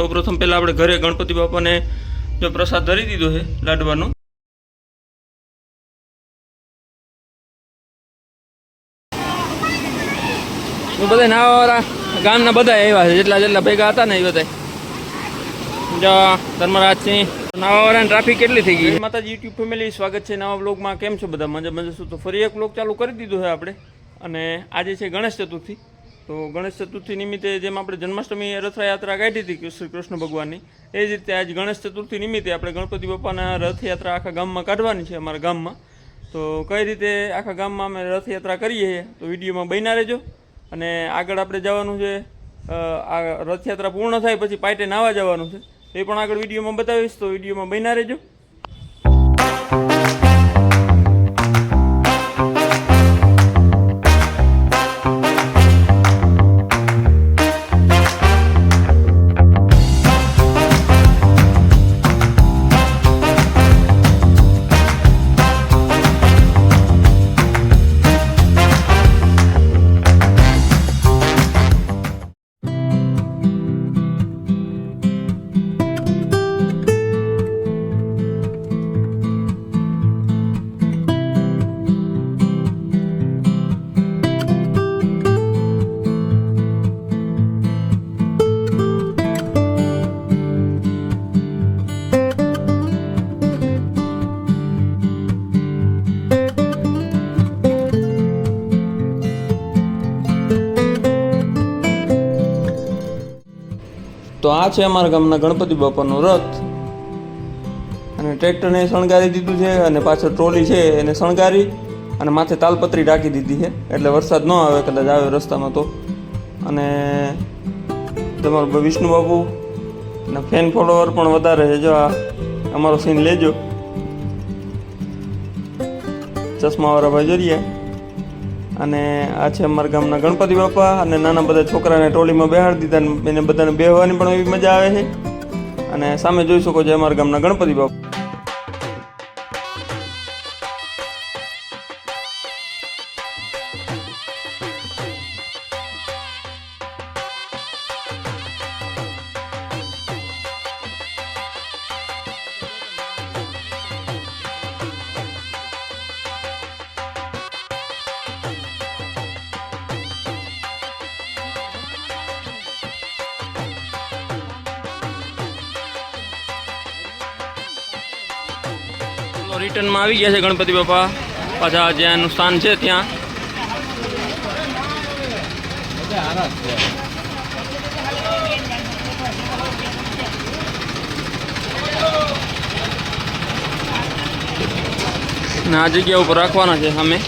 સૌ પ્રથમ પહેલાં આપણે ઘરે ગણપતિ બાપાને જો પ્રસાદ ધરી દીધો છે લાડવાનો. બધા નાવાવાળા ગામના બધા આવ્યા છે, જેટલા જેટલા ભેગા હતા ને એ બધા જો ધર્મરાજસિંહ નાવાવાળાની ટ્રાફિક કેટલી થઈ ગઈ માતાજી યુટ્યુબ ફેમિલી સ્વાગત છે નવા બ્લોગમાં કેમ છો બધા? મજા મજા. શું તો ફરી એક બ્લોગ ચાલુ કરી દીધો છે આપણે. અને આજે છે ગણેશ ચતુર્થી. તો ગણેશ ચતુર્થી નિમિત્તે જેમ આપણે જન્માષ્ટમી રથયાત્રા કાઢી હતી શ્રી કૃષ્ણ ભગવાનની, એ જ રીતે આજ ગણેશ ચતુર્થી નિમિત્તે આપણે ગણપતિ બાપાના રથયાત્રા આખા ગામમાં કાઢવાની છે અમારા ગામમાં. તો કઈ રીતે આખા ગામમાં અમે રથયાત્રા કરીએ તો વિડીયોમાં બન્યા રહેજો. અને આગળ આપણે જવાનું છે આ રથયાત્રા પૂર્ણ થાય પછી પાટે નાવા જવાનું છે. એ પણ આગળ વિડીયોમાં બતાવીશ, તો વિડીયોમાં બન્યા રહેજો. તો આ છે અમારા ગામના ગણપતિ બાપાનો રથ. અને ટ્રેક્ટરને શણગારી દીધું છે અને પાછળ ટ્રોલી છે એને શણગારી અને માથે તાલપત્રી ઢાંકી દીધી છે. એટલે વરસાદ ન આવે, કદાચ આવે રસ્તામાં તો. અને તમારો વિષ્ણુ બાપુ અને ફેન ફોલોવર પણ વધારે છે. જો આ અમારો સીન લેજો. ચશ્માવાળા ભાઈ જોઈએ અને આ છે અમારા ગામના ગણપતિ બાપા અને નાના બધા છોકરાને ટ્રોલીમાં બેહાડી દીધા એને બધાને બેહવાની પણ એવી મજા આવે છે. અને સામે જોઈ શકો છો અમારા ગામના ગણપતિ બાપા. રિટર્નમાં આવી ગયા છે ગણપતિ બાપા. પાછા જ્યાંનું સ્થાન છે ત્યાં. આ જગ્યા ઉપર રાખવાના છે સામે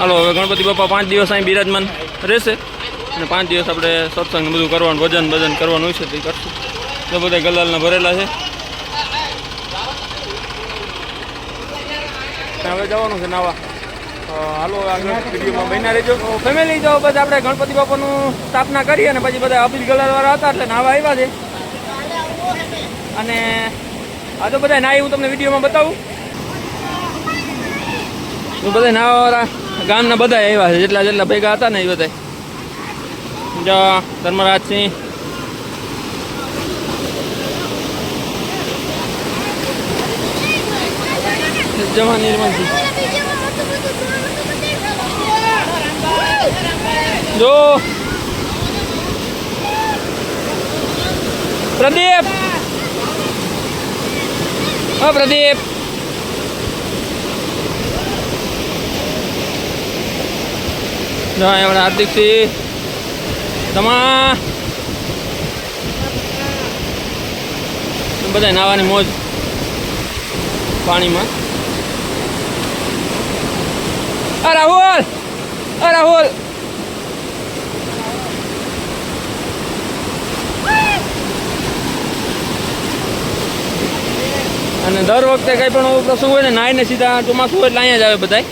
હાલો, હવે ગણપતિ બાપા પાંચ દિવસ અહીં બિરાજમાન રહેશે. અને પાંચ દિવસ આપણે સત્સંગ બધું કરવાનું, ભજન ભજન કરવાનું છે, તે કરશું. તો બધા ગલાલના ભરેલા છે. હવે જવાનું છે નાવા. હાલો, આગળ વિડીયોમાં બન્યા રહેજો. ફેમિલી જો, બધા આપણે ગણપતિ બાપાનું સ્થાપના કરી અને પછી બધા અભિલ ગલાલવાળા હતા એટલે નાવા આવ્યા છે. અને આ તો બધા નાઈ, હું તમને વિડીયોમાં બતાવું. બધા નાવાવાળા ગામના બધા આવ્યા છે. જેટલા જેટલા ભેગા હતા ને એ બધા જો, ધર્મરાજસિંહ. જો. પ્રદીપ. હા પ્રદીપ. આપણે હાર્દિકસિંહ. તમા. બધા નાવાની મોજ પાણીમાં. અ રાહુલ! અ રાહુલ! અને દર વખતે કંઈ પણ પ્રસંગ હોય ને, નાહીને સીધા ચોમાસું હોય એટલે અહીંયા જ આવે બધાય.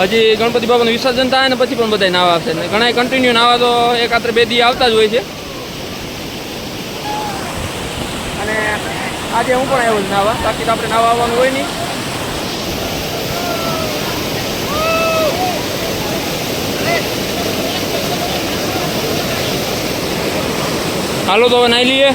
હજી ગણપતિ બાબાનું વિસર્જન થાય ને પછી પણ બધા નાવા આવશે. ને ઘણા કન્ટિન્યુ નાવા તો એક રાત્રે બે દી આવતા જ હોય છે. અને આજે હું પણ આવ્યો છું નાવા. બાકી તો આપણે નાવા આવવાનું હોય નહીં. હાલો તો હવે નાઈ લઈએ.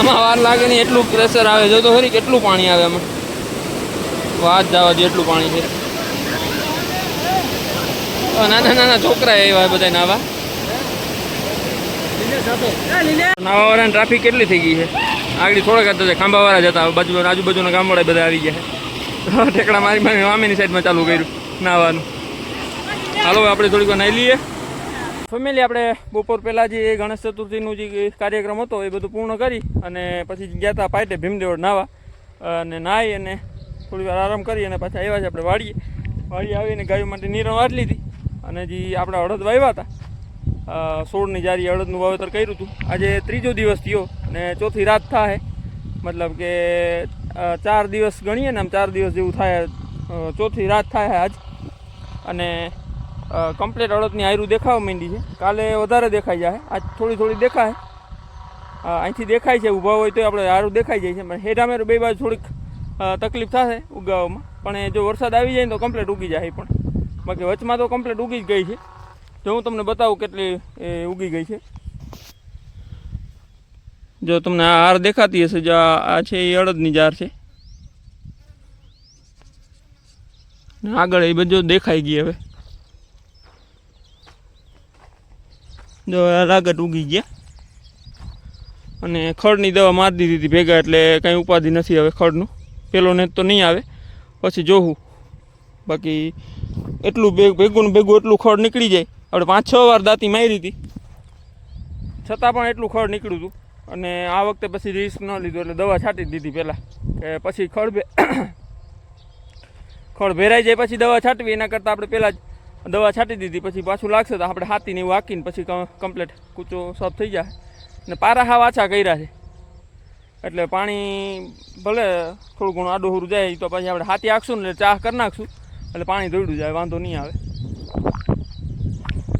આમાં વાર લાગે નહીં એટલું પ્રેશર આવે. જો તો ખરી કેટલું પાણી આવે આમાં? વાત જવા દે એટલું પાણી છે. નાના નાના છોકરા એવા બધા નાવા. નાવાવાળાની ટ્રાફિક કેટલી થઈ ગઈ છે? આગળ થોડાક હતા ખાંભાવાળા જતા બાજુ આજુબાજુના ગામવાળા બધા આવી ગયા ઠેકડા મારી મારી વામેની સાઈડમાં ચાલુ કર્યું નાવાનું. હાલો આપણે થોડીક વાર નાહી લઈએ. ફેમિલી આપણે બપોર પહેલાં જે ગણેશ ચતુર્થીનું જે કાર્યક્રમ હતો એ બધું પૂર્ણ કરી અને પછી ગયા હતા પાટે ભીમદેવડ નાવા અને નાહી અને થોડી વાર આરામ કરી અને પાછા આવ્યા છે આપણે વાડીએ. વાડીએ આવીને ગાયો માટે નીરણ વાટ લીધી અને જે આપણે અડદ વાવ્યા હતા સોળની જારી અડદનું વાવેતર કર્યું હતું. આજે ત્રીજો દિવસ થયો અને ચોથી રાત થાય મતલબ કે ચાર દિવસ ગણીએ ને આમ ચાર દિવસ જેવું થાય ચોથી રાત થાય આજ. અને કમ્પ્લીટ અડદની આયરું દેખાવા માંડી છે. કાલે વધારે દેખાઈ જાય આજ થોડી થોડી દેખાય. અહીંથી દેખાય છે, ઊભા હોય તો આપણે સારું દેખાઈ જાય છે. પણ હેઠામેર બે બાજુ થોડીક તકલીફ થશે ઉગાવવામાં. પણ જો વરસાદ આવી જાય ને તો કમ્પ્લેટ ઉગી જાય પણ. બાકી વચમાં તો કમ્પ્લેટ ઉગી જ ગઈ છે. જો હું તમને બતાવું કેટલી એ ઉગી ગઈ છે. જો તમને આ હાર દેખાતી હશે, જો આ છે એ અડદની જાર છે. આગળ એ બધું દેખાઈ ગઈ હવે. જો લાગત ઉગી ગયા. અને ખડની દવા મારી દીધી હતી ભેગા, એટલે કાંઈ ઉપાધિ નથી હવે ખડનું. પેલો ને તો નહીં આવે, પછી જોવું બાકી એટલું ભેગું ને ભેગું એટલું ખડ નીકળી જાય. આપણે પાંચ છ વાર દાંતી મારી હતી. છતાં પણ એટલું ખડ નીકળ્યું હતું. અને આ વખતે પછી રિસ્ક ન લીધું, એટલે દવા છાંટી દીધી પહેલાં. કે પછી ખડ ખડ ભેરાઈ જાય, પછી દવા છાંટવી. એના કરતાં આપણે પહેલાં જ દવા છાંટી દીધી, પછી પાછું લાગશે તો આપણે હાથીને એવું હાકીને પછી કમ્પ્લીટ કૂચો સાફ થઈ જાય. ને પારા હાવ આછા કર્યા છે. એટલે પાણી ભલે થોડું ઘણું આડું જાય તો પછી આપણે હાથી હાંકશું ને ચા કરી નાખશું. એટલે પાણી દોડ્યું જાય, વાંધો નહીં આવે.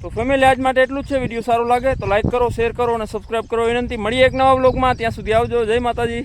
તો ફેમિલી આજ માટે એટલું જ છે વીડિયો સારો લાગે તો લાઈક કરો શેર કરો અને સબસ્ક્રાઈબ કરો. વિનંતી, મળીએ એક નવા બ્લોગમાં ત્યાં સુધી આવજો. જય માતાજી.